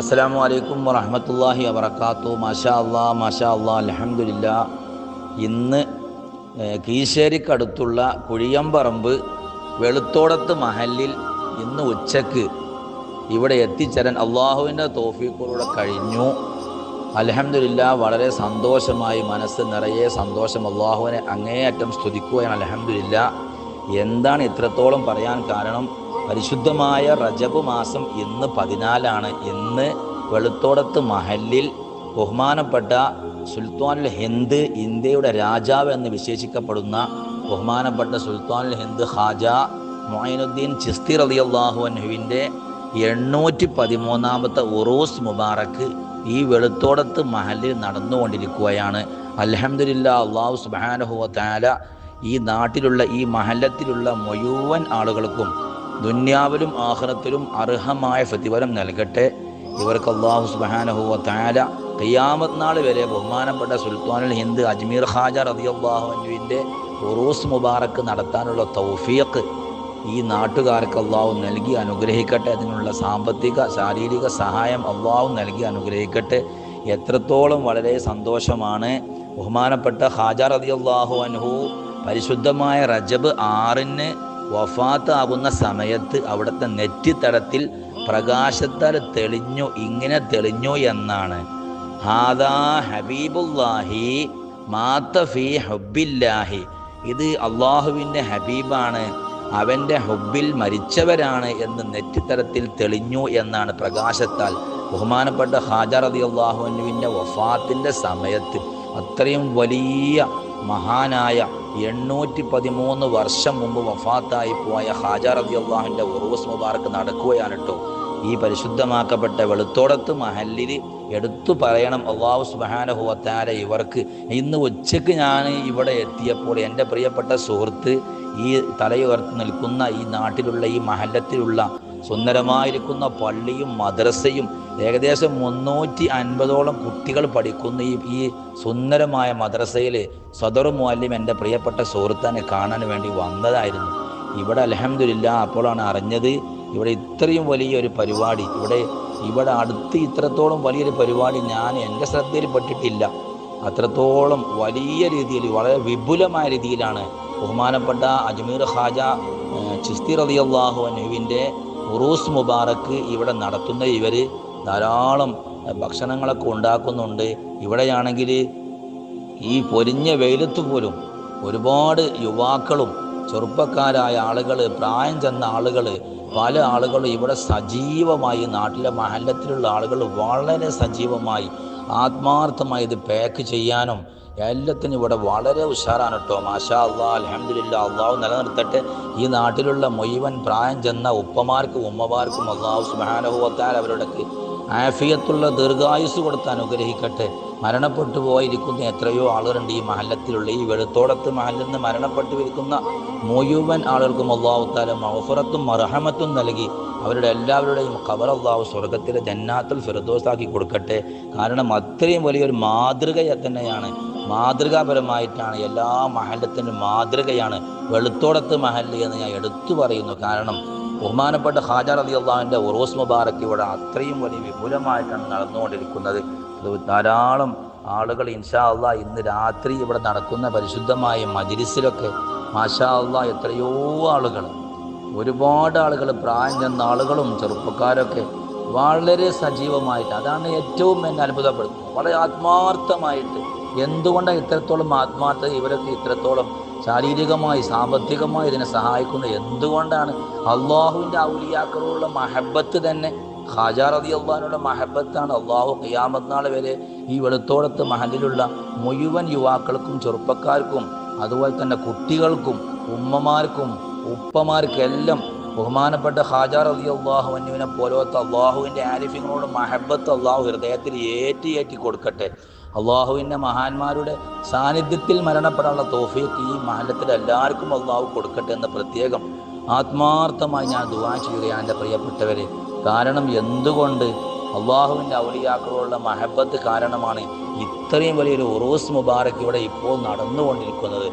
അസ്സലാമു അലൈക്കും വറഹമത്തല്ലാഹി വബർക്കാത്തു മാഷാ അള്ളാ മാഷാ അള്ളാ അലഹമില്ല ഇന്ന് കീശേരിക്കടുത്തുള്ള കുഴിയമ്പറമ്പ് വെളുത്തോടത്ത് മഹലിൽ ഇന്ന് ഉച്ചയ്ക്ക് ഇവിടെ എത്തിച്ചേരാൻ അള്ളാഹുവിന്റെ തോഫീക്കോടെ കഴിഞ്ഞു. അലഹമില്ല വളരെ സന്തോഷമായി മനസ്സ് നിറയെ സന്തോഷം. അള്ളാഹുവിനെ അങ്ങേയറ്റം സ്തുതിക്കുകയാണ്. അലഹമില്ല എന്താണ് ഇത്രത്തോളം പറയാൻ കാരണം? പരിശുദ്ധമായ റജബ് മാസം ഇന്ന് പതിനാലാണ്. ഇന്ന് വെളുത്തോടത്ത് മഹലിൽ ബഹുമാനപ്പെട്ട സുൽത്താനുൽ ഹിന്ദ് ഇന്ത്യയുടെ രാജാവ് എന്ന് വിശേഷിക്കപ്പെടുന്ന ബഹുമാനപ്പെട്ട സുൽത്താനുൽ ഹിന്ദ് ഹാജ മൊയിനുദ്ദീൻ ചിസ്തി റളിയല്ലാഹു അൻഹുവിന്റെ എണ്ണൂറ്റി പതിമൂന്നാമത്തെ ഉറൂസ് മുബാറക്ക് ഈ വെളുത്തോടത്ത് മഹലിൽ നടന്നുകൊണ്ടിരിക്കുകയാണ്. അൽഹംദുലില്ലാ അള്ളാഹു സുബാനഹുവ താല ഈ നാട്ടിലുള്ള ഈ മഹലത്തിലുള്ള മുഴുവൻ ആളുകൾക്കും ദുന്യാവിലും ആഹ്റത്തിലും അർഹമായ പ്രതിഫലം നൽകട്ടെ. ഇവർക്ക് അള്ളാഹു സുബാനഹുവ താര കയ്യാമത് നാൾ വരെ ബഹുമാനപ്പെട്ട സുൽത്താനുൽ ഹിന്ദ് അജ്മീർ ഖാജ റളിയല്ലാഹു അൻഹുവിന്റെ ഉറൂസ് മുബാറക്ക് നടത്താനുള്ള തൗഫീഖ് ഈ നാട്ടുകാർക്ക് അള്ളാഹു നൽകി അനുഗ്രഹിക്കട്ടെ. അതിനുള്ള സാമ്പത്തിക ശാരീരിക സഹായം അള്ളാഹു നൽകി അനുഗ്രഹിക്കട്ടെ. എത്രത്തോളം വളരെ സന്തോഷമാണ്. ബഹുമാനപ്പെട്ട ഖാജ റളിയല്ലാഹു അൻഹു പരിശുദ്ധമായ റജബ് ആറിന് വഫാത്ത് ആകുന്ന സമയത്ത് അവിടുത്തെ നെറ്റിത്തടത്തിൽ പ്രകാശത്താൽ തെളിഞ്ഞു ഇങ്ങനെ തെളിഞ്ഞു എന്നാണ്. ഹാദാ ഹബീബുല്ലാഹി ഹുബില്ലാഹി ഇത് അള്ളാഹുവിന്റെ ഹബീബാണ്. അവന്റെ ഹുബിൽ മരിച്ചവരാണ് എന്ന് നെറ്റിത്തരത്തിൽ തെളിഞ്ഞു എന്നാണ് പ്രകാശത്താൽ. ബഹുമാനപ്പെട്ട ഹാജർ അതി അള്ളാഹുവിന്റെ വഫാത്തിന്റെ സമയത്ത് അത്രയും വലിയ മഹാനായ എണ്ണൂറ്റി പതിമൂന്ന് വർഷം മുമ്പ് വഫാത്തായി പോയ ഹാജർ അതി അള്ളാഹുവിന്റെ ഉറൂസ് മുബാർക്ക് നടക്കുകയാണ് കേട്ടോ. ഈ പരിശുദ്ധമാക്കപ്പെട്ട വെളുത്തോടത്ത് മഹല്ലിൽ എടുത്തു പറയണം. അള്ളാഹു സുബാനഹുവത്താര ഇവർക്ക് ഇന്ന് ഉച്ചയ്ക്ക് ഞാൻ ഇവിടെ എത്തിയപ്പോൾ എന്റെ പ്രിയപ്പെട്ട സുഹൃത്ത് ഈ തലയുയർത്തി നിൽക്കുന്ന ഈ നാട്ടിലുള്ള ഈ മഹല്ലത്തിലുള്ള സുന്ദരമായിരിക്കുന്ന പള്ളിയും മദ്രസയും ഏകദേശം മുന്നൂറ്റി അൻപതോളം കുട്ടികൾ പഠിക്കുന്ന ഈ ഈ സുന്ദരമായ മദ്രസയിൽ സദറു മുഅല്ലിം എന്റെ പ്രിയപ്പെട്ട സുഹൃത്തനെ കാണാൻ വേണ്ടി വന്നതായിരുന്നു. ഇവിടെ അലഹമില്ല അപ്പോഴാണ് അറിഞ്ഞത് ഇവിടെ ഇത്രയും വലിയൊരു പരിപാടി. ഇവിടെ ഇവിടെ അടുത്ത് ഇത്രത്തോളം വലിയൊരു പരിപാടി ഞാൻ എന്റെ ശ്രദ്ധയിൽ പെട്ടിട്ടില്ല അത്രത്തോളം വലിയ രീതിയിൽ വളരെ വിപുലമായ രീതിയിലാണ് ബഹുമാനപ്പെട്ട അജ്മീർ ഖാജ ചിസ്തി റതി അള്ളാഹു അനുവിന്റെ ഉറൂസ് മുബാറക്ക് ഇവിടെ നടത്തുന്ന ഇവർ ധാരാളം ഭക്ഷണങ്ങളൊക്കെ ഉണ്ടാക്കുന്നുണ്ട്. ഇവിടെയാണെങ്കിൽ ഈ പൊരിഞ്ഞ വെയിലത്ത് പോലും ഒരുപാട് യുവാക്കളും ചെറുപ്പക്കാരായ ആളുകൾ പ്രായം ചെന്ന ആളുകൾ പല ആളുകളും ഇവിടെ സജീവമായി നാട്ടിലെ മഹല്ലത്തിലുള്ള ആളുകൾ വളരെ സജീവമായി ആത്മാർത്ഥമായി ഇത് പാക്ക് ചെയ്യാനും എല്ലാത്തിനും ഇവിടെ വളരെ ഉഷാറാണ് കേട്ടോ മാഷാ അള്ളാഹ് അലഹമില്ല അള്ളാഹു നിലനിർത്തട്ടെ. ഈ നാട്ടിലുള്ള മുഴുവൻ പ്രായം ചെന്ന ഉപ്പമാർക്കും ഉമ്മമാർക്കും അള്ളാഹു സ്മഹാനഹുവത്താൽ അവരുടെ ആഫിയത്തുള്ള ദീർഘായുസ് കൊടുത്ത് അനുഗ്രഹിക്കട്ടെ. മരണപ്പെട്ടു പോയിരിക്കുന്ന എത്രയോ ആളുകളുണ്ട് ഈ മഹല്ലത്തിലുള്ള ഈ വെളുത്തോടത്ത് മഹലിൽ നിന്ന് മരണപ്പെട്ടു വിൽക്കുന്ന മുഴുവൻ ആളുകൾക്കും അള്ളാഹുത്താല മഹഫുറത്തും മറഹമത്തും നൽകി. അവരുടെ എല്ലാവരുടെയും ഖബർ അള്ളാഹു സ്വർഗത്തിലെ ജന്നാത്തുൽ ഫിറദോസാക്കി കൊടുക്കട്ടെ. കാരണം അത്രയും വലിയൊരു മാതൃക തന്നെയാണ്. മാതൃകാപരമായിട്ടാണ് എല്ലാ മഹലത്തിന്റെ മാതൃകയാണ് വെളുത്തോടത്ത് മഹല്ല് എന്ന് ഞാൻ എടുത്തു പറയുന്നു. കാരണം ബഹുമാനപ്പെട്ട ഹാജർ അലി അള്ളാഹിന്റെ ഉറൂസ് മുബാറക്ക് ഇവിടെ അത്രയും വലിയ വിപുലമായിട്ടാണ് നടന്നുകൊണ്ടിരിക്കുന്നത്. ധാരാളം ആളുകൾ ഇൻഷാ അള്ളാ ഇന്ന് രാത്രി ഇവിടെ നടക്കുന്ന പരിശുദ്ധമായ മജിലിസിലൊക്കെ മാഷാ അള്ളാ എത്രയോ ആളുകൾ ഒരുപാട് ആളുകൾ പ്രായം ചെന്ന ആളുകളും ചെറുപ്പക്കാരൊക്കെ വളരെ സജീവമായിട്ട് അതാണ് ഏറ്റവും എന്നെ അത്ഭുതപ്പെടുത്തുന്നത്. വളരെ ആത്മാർത്ഥമായിട്ട് എന്തുകൊണ്ടാണ് ഇത്രത്തോളം ആത്മാർത്ഥത? ഇവരൊക്കെ ഇത്രത്തോളം ശാരീരികമായി സാമ്പത്തികമായി ഇതിനെ സഹായിക്കുന്നത് എന്തുകൊണ്ടാണ്? അള്ളാഹുവിന്റെ ഔലിയാക്കളുള്ള മഹബത്ത് തന്നെ ഹാജാർ റതി അള്ളഹാനുള്ള മഹബത്താണ് അള്ളാഹു ഖിയാമത്ത് നാൾ വരെ ഈ വെളുത്തോടത്ത് മഹലിലുള്ള മുഴുവൻ യുവാക്കൾക്കും ചെറുപ്പക്കാർക്കും അതുപോലെ തന്നെ കുട്ടികൾക്കും ഉമ്മമാർക്കും ഉപ്പമാർക്കെല്ലാം ബഹുമാനപ്പെട്ട ഹാജാർ അലി അള്ളാഹു അന്നുവിനെ പോലത്തെ അള്ളാഹുവിന്റെ ആരിഫിങ്ങളോട് മഹബത്ത് അള്ളാഹു ഹൃദയത്തിൽ ഏറ്റി ഏറ്റി കൊടുക്കട്ടെ അള്ളാഹുവിന്റെ മഹാന്മാരുടെ സാന്നിധ്യത്തിൽ മരണപ്പെടാനുള്ള തോഫിയത്ത് ഈ മഹലത്തിൽ എല്ലാവർക്കും അള്ളാഹു കൊടുക്കട്ടെ എന്ന് പ്രത്യേകം ആത്മാർത്ഥമായി ഞാൻ ദുവാ ചെയ്യുകയാണ് എന്റെ പ്രിയപ്പെട്ടവരെ. കാരണം എന്തുകൊണ്ട് അള്ളാഹുവിന്റെ ഔലിയാക്കളോടുള്ള മഹബത്ത് കാരണമാണ് ഇത്രയും വലിയൊരു ഉറൂസ് മുബാറക് ഇവിടെ ഇപ്പോൾ നടന്നുകൊണ്ടിരിക്കുന്നത്.